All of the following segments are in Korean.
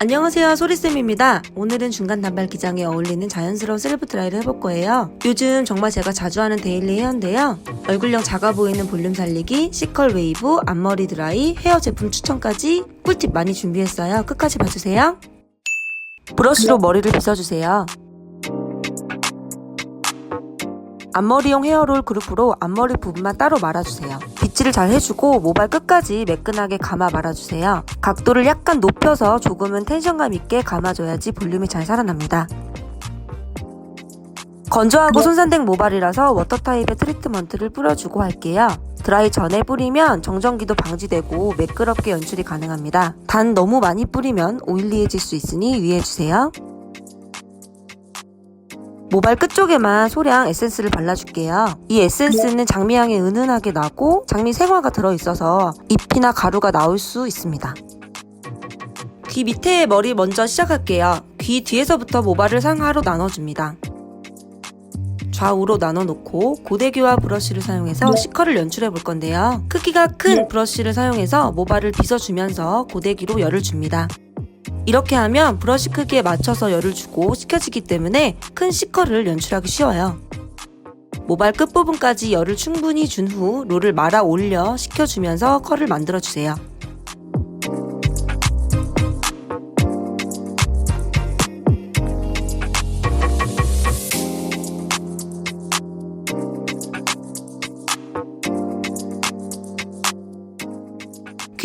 안녕하세요. 소리쌤입니다. 오늘은 중간 단발 기장에 어울리는 자연스러운 셀프 드라이를 해볼 거예요. 요즘 정말 제가 자주 하는 데일리 헤어인데요. 얼굴형 작아 보이는 볼륨 살리기, C컬 웨이브, 앞머리 드라이, 헤어 제품 추천까지 꿀팁 많이 준비했어요. 끝까지 봐주세요. 브러쉬로 머리를 빗어주세요. 앞머리용 헤어롤 그룹으로 앞머리 부분만 따로 말아주세요. 빗질을 잘 해주고 모발 끝까지 매끈하게 감아 말아주세요. 각도를 약간 높여서 조금은 텐션감 있게 감아줘야지 볼륨이 잘 살아납니다. 건조하고 손산된 모발이라서 워터 타입의 트리트먼트를 뿌려주고 할게요. 드라이 전에 뿌리면 정전기도 방지되고 매끄럽게 연출이 가능합니다. 단 너무 많이 뿌리면 오일리해질 수 있으니 유의해주세요. 모발 끝쪽에만 소량 에센스를 발라줄게요. 이 에센스는 장미향이 은은하게 나고 장미 생화가 들어있어서 잎이나 가루가 나올 수 있습니다. 귀 밑에 머리 먼저 시작할게요. 귀 뒤에서부터 모발을 상하로 나눠줍니다. 좌우로 나눠놓고 고데기와 브러쉬를 사용해서 C컬을 연출해 볼 건데요. 크기가 큰 브러쉬를 사용해서 모발을 빗어주면서 고데기로 열을 줍니다. 이렇게 하면 브러쉬 크기에 맞춰서 열을 주고 식혀지기 때문에 큰 C컬을 연출하기 쉬워요. 모발 끝부분까지 열을 충분히 준 후 롤을 말아 올려 식혀주면서 컬을 만들어주세요.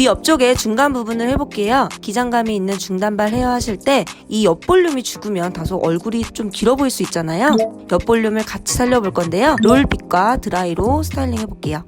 귀 옆쪽에 중간 부분을 해볼게요. 기장감이 있는 중단발 헤어 하실 때 이 옆볼륨이 죽으면 다소 얼굴이 좀 길어 보일 수 있잖아요. 옆볼륨을 같이 살려볼 건데요. 롤빗과 드라이로 스타일링 해볼게요.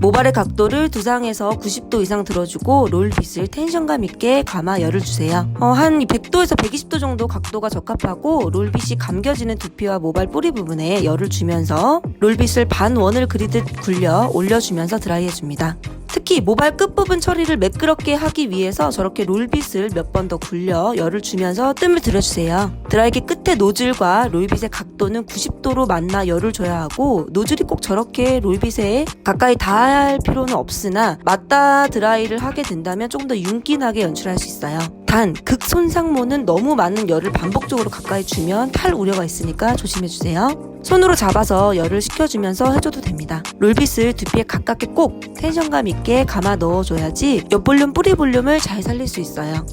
모발의 각도를 두상에서 90도 이상 들어주고 롤빗을 텐션감 있게 감아 열을 주세요. 어, 한 100도에서 120도 정도 각도가 적합하고 롤빗이 감겨지는 두피와 모발 뿌리 부분에 열을 주면서 롤빗을 반원을 그리듯 굴려 올려주면서 드라이 해줍니다. 특히 모발 끝부분 처리를 매끄럽게 하기 위해서 저렇게 롤빗을 몇 번 더 굴려 열을 주면서 뜸을 들여주세요. 드라이기 끝에 노즐과 롤빗의 각도는 90도로 만나 열을 줘야 하고 노즐이 꼭 저렇게 롤빗에 가까이 닿을 필요는 없으나 맞다 드라이를 하게 된다면 조금 더 윤기나게 연출할 수 있어요. 단 극손상모는 너무 많은 열을 반복적으로 가까이 주면 탈 우려가 있으니까 조심해주세요. 손으로 잡아서 열을 식혀주면서 해줘도 됩니다. 롤빗을 두피에 가깝게 꼭 텐션감 있게 감아 넣어줘야지 옆볼륨 뿌리 볼륨을 잘 살릴 수 있어요.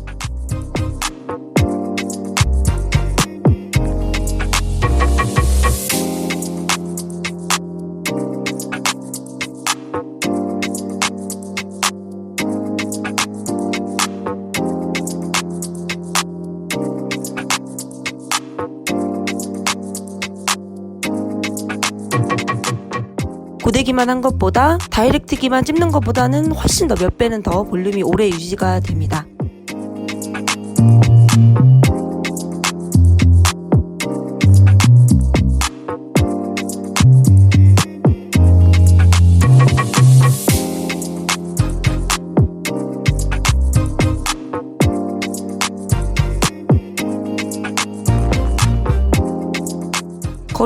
고데기만 한 것보다 다이렉트기만 찝는 것보다는 훨씬 더 몇 배는 더 볼륨이 오래 유지가 됩니다.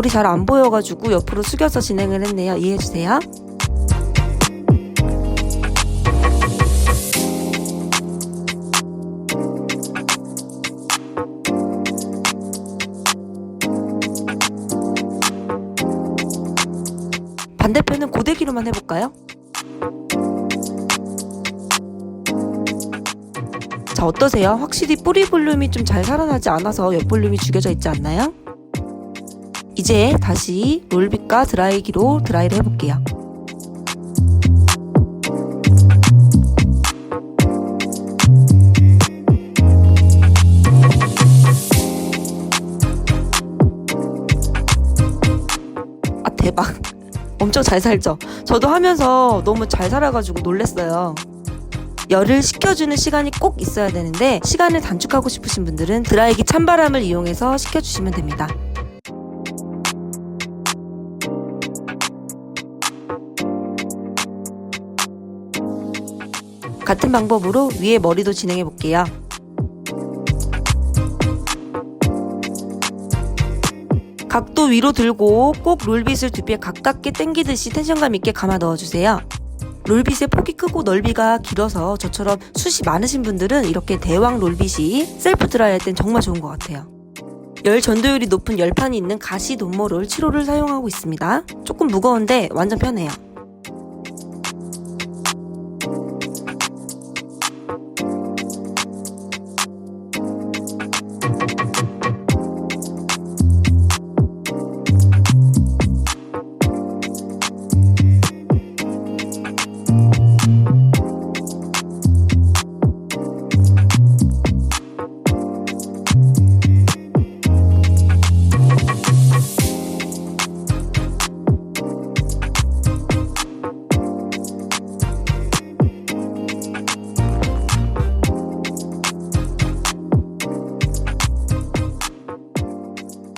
거리 잘안 보여가지고 옆으로 숙여서 진행을 했네요. 이해해주세요. 반대편은 고데기로만 해볼까요? 자, 어떠세요? 확실히 뿌리 볼륨이 좀 잘 살아나지 않아서 옆 볼륨이 죽여져 있지 않나요? 이제 다시 롤빗과 드라이기로 드라이를 해볼게요. 아 대박. 엄청 잘 살죠? 저도 하면서 너무 잘 살아가지고 놀랬어요. 열을 식혀주는 시간이 꼭 있어야 되는데 시간을 단축하고 싶으신 분들은 드라이기 찬바람을 이용해서 식혀주시면 됩니다 같은 방법으로 위에 머리도 진행해 볼게요. 각도 위로 들고 꼭 롤빗을 두피에 가깝게 당기듯이 텐션감 있게 감아 넣어주세요. 롤빗의 폭이 크고 넓이가 길어서 저처럼 숱이 많으신 분들은 이렇게 대왕 롤빗이 셀프 드라이 할 땐 정말 좋은 것 같아요. 열 전도율이 높은 열판이 있는 가시 논모롤 7호를 사용하고 있습니다. 조금 무거운데 완전 편해요.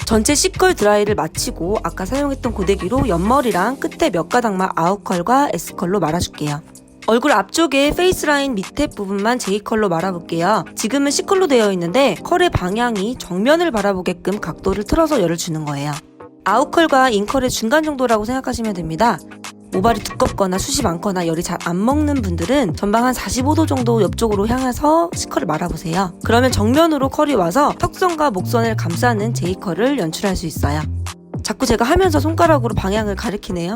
전체 C컬 드라이를 마치고 아까 사용했던 고데기로 옆머리랑 끝에 몇 가닥만 아웃컬과 S컬로 말아줄게요. 얼굴 앞쪽에 페이스라인 밑에 부분만 J컬로 말아볼게요. 지금은 C컬로 되어 있는데 컬의 방향이 정면을 바라보게끔 각도를 틀어서 열을 주는 거예요. 아웃컬과 인컬의 중간 정도라고 생각하시면 됩니다. 모발이 두껍거나 숱이 많거나 열이 잘 안 먹는 분들은 전방 한 45도 정도 옆쪽으로 향해서 C컬을 말아보세요. 그러면 정면으로 컬이 와서 턱선과 목선을 감싸는 J컬을 연출할 수 있어요. 자꾸 제가 하면서 손가락으로 방향을 가리키네요.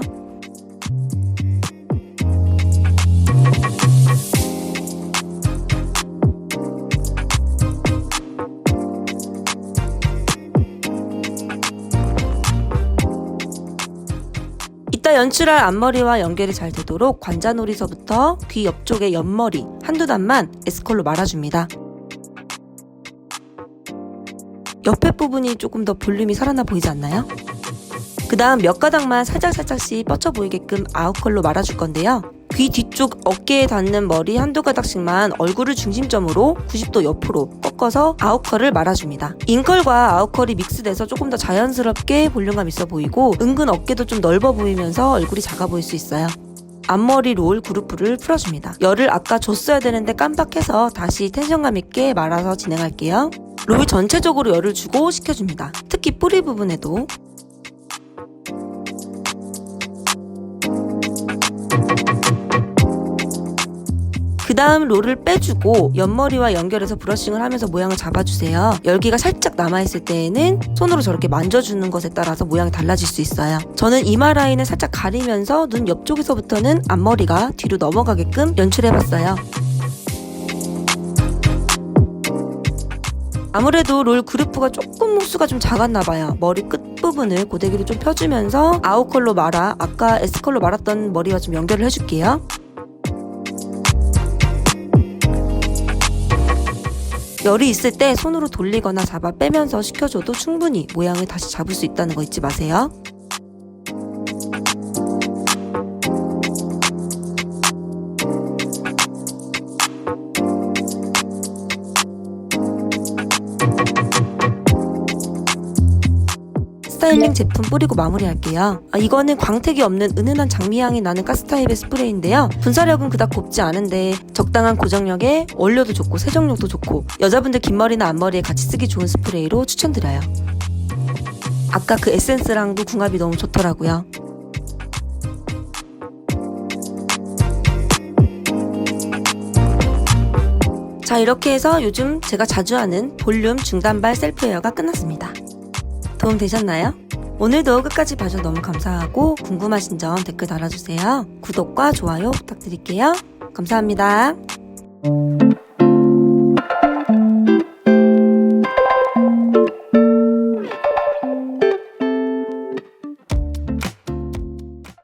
연출할 앞머리와 연결이 잘 되도록 관자놀이서부터 귀 옆쪽의 옆머리 한두 단만 S컬로 말아줍니다. 옆에 부분이 조금 더 볼륨이 살아나 보이지 않나요? 그 다음 몇 가닥만 살짝살짝씩 뻗쳐 보이게끔 아웃컬로 말아줄 건데요. 귀 뒤쪽 어깨에 닿는 머리 한두 가닥씩만 얼굴을 중심점으로 90도 옆으로 꺾어서 아웃컬을 말아줍니다. 인컬과 아웃컬이 믹스돼서 조금 더 자연스럽게 볼륨감 있어 보이고 은근 어깨도 좀 넓어 보이면서 얼굴이 작아 보일 수 있어요. 앞머리 롤 그루프를 풀어줍니다. 열을 아까 줬어야 되는데 깜빡해서 다시 텐션감 있게 말아서 진행할게요. 롤 전체적으로 열을 주고 식혀줍니다. 특히 뿌리 부분에도 그 다음 롤을 빼주고 옆머리와 연결해서 브러싱을 하면서 모양을 잡아주세요. 열기가 살짝 남아있을 때에는 손으로 저렇게 만져주는 것에 따라서 모양이 달라질 수 있어요. 저는 이마 라인을 살짝 가리면서 눈 옆쪽에서부터는 앞머리가 뒤로 넘어가게끔 연출해봤어요. 아무래도 롤 그루프가 조금 호수가 좀 작았나 봐요. 머리 끝 부분을 고데기로 좀 펴주면서 아웃컬로 말아 아까 S컬로 말았던 머리와 좀 연결을 해줄게요. 열이 있을 때 손으로 돌리거나 잡아 빼면서 식혀줘도 충분히 모양을 다시 잡을 수 있다는 거 잊지 마세요. 스타일링 제품 뿌리고 마무리할게요. 아, 이거는 광택이 없는 은은한 장미향이 나는 가스 타입의 스프레이인데요. 분사력은 그닥 곱지 않은데 적당한 고정력에 원료도 좋고 세정력도 좋고 여자분들 긴 머리나 앞머리에 같이 쓰기 좋은 스프레이로 추천드려요. 아까 그 에센스랑도 궁합이 너무 좋더라고요. 자 이렇게 해서 요즘 제가 자주 하는 볼륨 중단발 셀프 헤어가 끝났습니다. 도움 되셨나요? 오늘도 끝까지 봐주셔서 너무 감사하고 궁금하신 점 댓글 달아주세요. 구독과 좋아요 부탁드릴게요. 감사합니다.